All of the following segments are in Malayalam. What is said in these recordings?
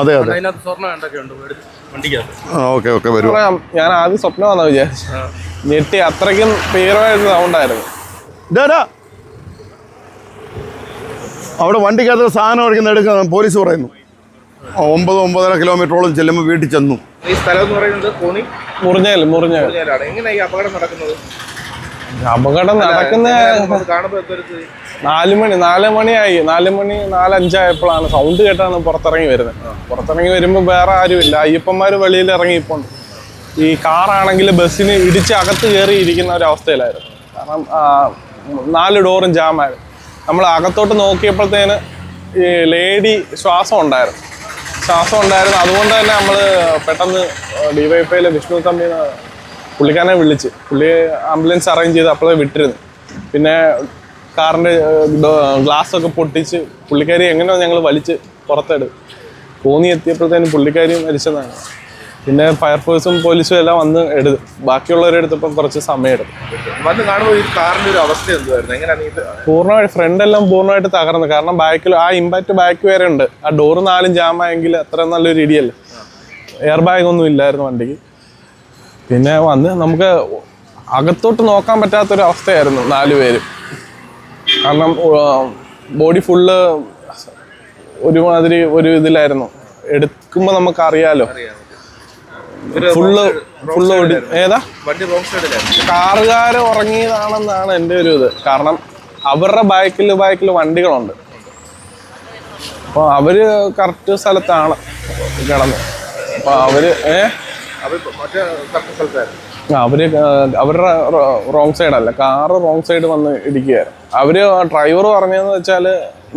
അതെ അതെ. ഓക്കെ ഓക്കെ വരും. ഞാൻ ആദ്യം സ്വപ്നമാണെന്ന് വിചാരിച്ചു ഞെട്ടി അത്രയ്ക്കും തീവ്രമായിട്ട് സൗണ്ടായിരുന്നു. അവിടെ വണ്ടിക്കകത്ത് സാധനം ഒഴിക്കുന്ന എടുക്കാൻ പോലീസ് പറയുന്നു. ഒമ്പത് ഒമ്പതര കിലോമീറ്ററോളം ചെല്ലുമ്പോൾ വീട്ടിൽ ചെന്നു. ഈ സ്ഥലം എന്ന് പറയുന്നത് കോണി? മുറിഞ്ഞേൽ മുറിഞ്ഞേൽ. പറഞ്ഞാലാണ് ഈ അപകടം നടക്കുന്നത്? അപകടം നടക്കുന്ന കാണുമ്പോൾ നാല് മണി നാല് മണിയായി. നാല് മണി നാലഞ്ചായപ്പോഴാണ് സൗണ്ട് കേട്ടാണ് പുറത്തിറങ്ങി വരുന്നത്. പുറത്തിറങ്ങി വരുമ്പോൾ വേറെ ആരുമില്ല. അയ്യപ്പന്മാർ വെളിയിൽ ഇറങ്ങിയിപ്പോണ്ട് ഈ കാറാണെങ്കിൽ ബസ്സിന് ഇടിച്ച് അകത്ത് കയറി ഇരിക്കുന്ന ഒരവസ്ഥയിലായിരുന്നു. കാരണം നാല് ഡോറും ജാമായിരുന്നു. നമ്മൾ അകത്തോട്ട് നോക്കിയപ്പോഴത്തേന് ഈ ലേഡി ശ്വാസം ഉണ്ടായിരുന്നു. ശ്വാസം ഉണ്ടായിരുന്നു. അതുകൊണ്ട് തന്നെ നമ്മൾ പെട്ടെന്ന് ഡിവൈഫൈയിലെ വിഷ്ണു തമ്പിന്ന് പുള്ളിക്കാരനെ വിളിച്ച്. പുള്ളി ആംബുലൻസ് അറേഞ്ച് ചെയ്ത് അപ്പോഴേ വിട്ടിരുന്നു. പിന്നെ കാറിന്റെ ഗ്ലാസ്സൊക്കെ പൊട്ടിച്ച് പുള്ളിക്കാരി എങ്ങനെയാണ് ഞങ്ങൾ വലിച്ച് പുറത്തെടു കോന്നി എത്തിയപ്പോഴത്തേനും പുള്ളിക്കാരി മരിച്ചതാണ്. പിന്നെ ഫയർഫോഴ്സും പോലീസും എല്ലാം വന്ന് എടുത്തു ബാക്കിയുള്ളവരെ എടുത്തപ്പോൾ കുറച്ച് സമയം എടുത്തു വന്ന് കാണുമ്പോൾ ഈ കാറിന്റെ ഒരു അവസ്ഥ എന്തുവായിരുന്നു? എങ്ങനെയാണ് പൂർണമായിട്ട് ഫ്രണ്ട് എല്ലാം പൂർണമായിട്ട് തകർന്നു. കാരണം ബാക്കിൽ ആ ഇമ്പാക്റ്റ് ബാക്ക് വരെ ഉണ്ട്. ആ ഡോറ് നാലും ജാമായെങ്കിൽ അത്ര നല്ലൊരു ഇടിയല്ലേ? എയർ ബാഗ് ഒന്നും ഇല്ലായിരുന്നു വണ്ടിക്ക്. പിന്നെ വന്ന് നമുക്ക് അകത്തോട്ട് നോക്കാൻ പറ്റാത്തൊരു അവസ്ഥയായിരുന്നു നാല് പേരും കാരണം ബോഡി ഫുള്ള് ഒരുമാതിരി ഒരു ഇതിലായിരുന്നു. എടുക്കുമ്പോൾ നമുക്ക് അറിയാലോ ഫുള്ള് ഫുള്ള് ഏതാ? കാറുകാർ ഉറങ്ങിയതാണെന്നാണ് എന്റെ ഒരു ഇത്. കാരണം അവരുടെ ബാക്കിൽ ബാക്കിൽ വണ്ടികളുണ്ട്. അപ്പോൾ അവർ കറക്റ്റ് സ്ഥലത്താണ് കിടന്നത് അപ്പോൾ അവർ ഏ? അവർ മറ്റേ കറക്റ്റ് സ്ഥലത്തായിരുന്നു. ആ, അവർ അവരുടെ റോങ് സൈഡ് അല്ല. കാറ് റോങ് സൈഡ് വന്ന് ഇടിക്കുകയായിരുന്നു. അവർ ഡ്രൈവർ പറഞ്ഞതെന്ന് വെച്ചാൽ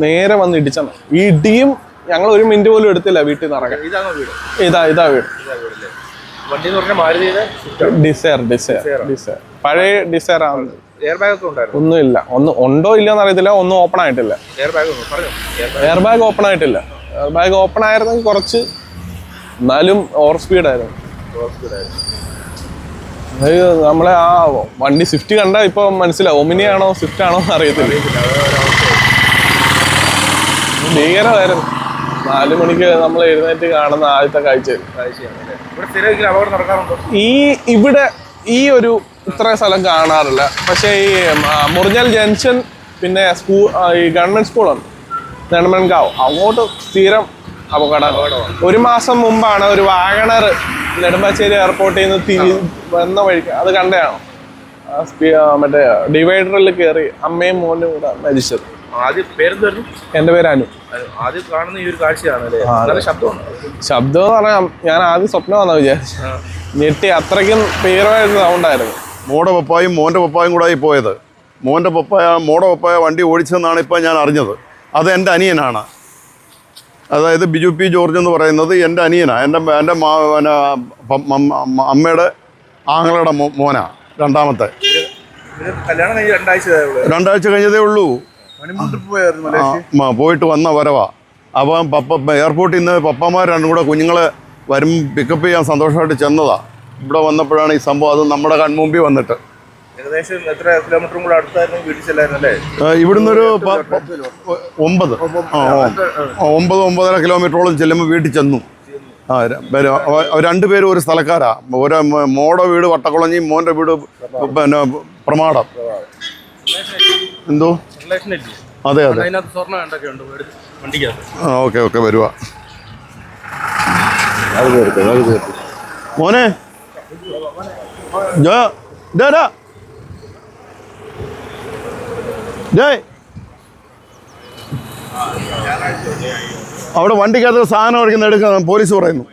നേരെ വന്ന് ഇടിച്ചാണ് ഈ ഇടിയും ഞങ്ങൾ ഒരു മിനിറ്റ് പോലും എടുത്തില്ല വീട്ടിൽ നിന്ന് ഇറങ്ങാൻ. ഇതാ ഇതാ വീട്. ഡിസയർ ഡിസയർ ഡിസയർ പഴയ ഡിസയർ ആണ്. ഒന്നുമില്ല. ഒന്ന് ഉണ്ടോ ഇല്ലയോ എന്ന് അറിയത്തില്ല. ഒന്നും ഓപ്പൺ ആയിട്ടില്ല. എയർ ബാഗ് ഓപ്പൺ ആയിട്ടില്ല. എയർ ബാഗ് ഓപ്പൺ ആയിരുന്നെങ്കിൽ കുറച്ച് എന്നാലും ഓവർ സ്പീഡായിരുന്നു ഹോസ്പിറ്റലായിരുന്നു അതായത് നമ്മളെ ആ വണ്ടി സ്വിഫ്റ്റ് കണ്ടാൽ ഇപ്പൊ മനസ്സിലാവും. ഒമിനി ആണോ സ്വിഫ്റ്റ് ആണോ അറിയത്തില്ല. ഭീകരമായിരുന്നു. നാല് മണിക്ക് നമ്മൾ എഴുന്നേറ്റ് കാണുന്ന ആദ്യത്തെ കാഴ്ച. ഈ ഇവിടെ ഈ ഒരു ഇത്ര സ്ഥലം കാണാറില്ല. പക്ഷേ ഈ മുറിഞ്ഞൽ ജംഗ്ഷൻ പിന്നെ സ്കൂൾ ഈ ഗവൺമെന്റ് സ്കൂളാണ് ഗാവ് അങ്ങോട്ട് സ്ഥിരം അപകടം. ഒരു മാസം മുമ്പാണ് ഒരു വാഗണർ നെടുമ്പാശ്ശേരി എയർപോർട്ടിൽ നിന്ന് തിരി വന്ന വഴിക്ക് അത് കണ്ടയാണോ? മറ്റേ ഡിവൈഡറിൽ കയറി അമ്മയും മോനും കൂടെ മരിച്ചത്. ആദ്യം പേരെന്തായിരുന്നു എന്റെ പേര് അനു. ആദ്യം കാണുന്ന ഈ ഒരു കാഴ്ചയാണ് നല്ല ശബ്ദമുണ്ട്. ശബ്ദം എന്ന് പറഞ്ഞാൽ ഞാൻ ആദ്യം സ്വപ്നമാണെന്ന് വിചാരിച്ചു ഞെട്ടി അത്രയ്ക്കും തീവ്രമായിട്ട് സൗണ്ടായിരുന്നു മോടെ പപ്പായും മോന്റെ പപ്പായും കൂടെ ആയി പോയത്. മോന്റെ പപ്പായ മോടെ പപ്പായ വണ്ടി ഓടിച്ചതെന്നാണ് ഇപ്പോൾ ഞാൻ അറിഞ്ഞത്. അത് എന്റെ അനിയനാണ്. അതായത് ബിജു പി ജോർജ് എന്ന് പറയുന്നത് എന്റെ അനിയനാണ് എന്റെ എന്റെ അമ്മയുടെ ആങ്ങളുടെ മോ- മോനാ രണ്ടാമത്തെ. രണ്ടാഴ്ച കഴിഞ്ഞതേ ഉള്ളൂ. പോയിട്ട് വന്ന വരവാ. അപ്പം പപ്പ എയർപോർട്ടിൽ നിന്ന് പപ്പമാർ രണ്ടും കൂടെ കുഞ്ഞുങ്ങളെ വരും പിക്കപ്പ് ചെയ്യാൻ സന്തോഷമായിട്ട് ചെന്നതാ. ഇവിടെ വന്നപ്പോഴാണ് ഈ സംഭവം അത് നമ്മുടെ കൺമുമ്പിൽ വന്നിട്ട്. ഏകദേശം എത്ര കിലോമീറ്ററും കൂടെ അടുത്തായിരുന്നു വീട്ടിൽ ചെല്ലായിരുന്നു അല്ലേ? ഇവിടുന്ന് ഒരു ഒമ്പത്. ഒമ്പത്. ഒമ്പതര കിലോമീറ്ററോളം ചെല്ലുമ്പോൾ വീട്ടിൽ ചെന്നു. ആ രണ്ടുപേരും ഒരു സ്ഥലക്കാരാ. ഒരു മോടെ വീട് വട്ടക്കുളഞ്ഞി മോന്റെ വീട് പിന്നെ പ്രമാടം. എന്തോ? അതെ അതെ. ഓക്കെ ഓക്കെ വരുക മോനെ. ജോ ഡാ ഡേയ് അവിടെ വണ്ടിക്കകത്ത് സാധനം എടുക്കുന്ന പോലീസ് പറയുന്നു.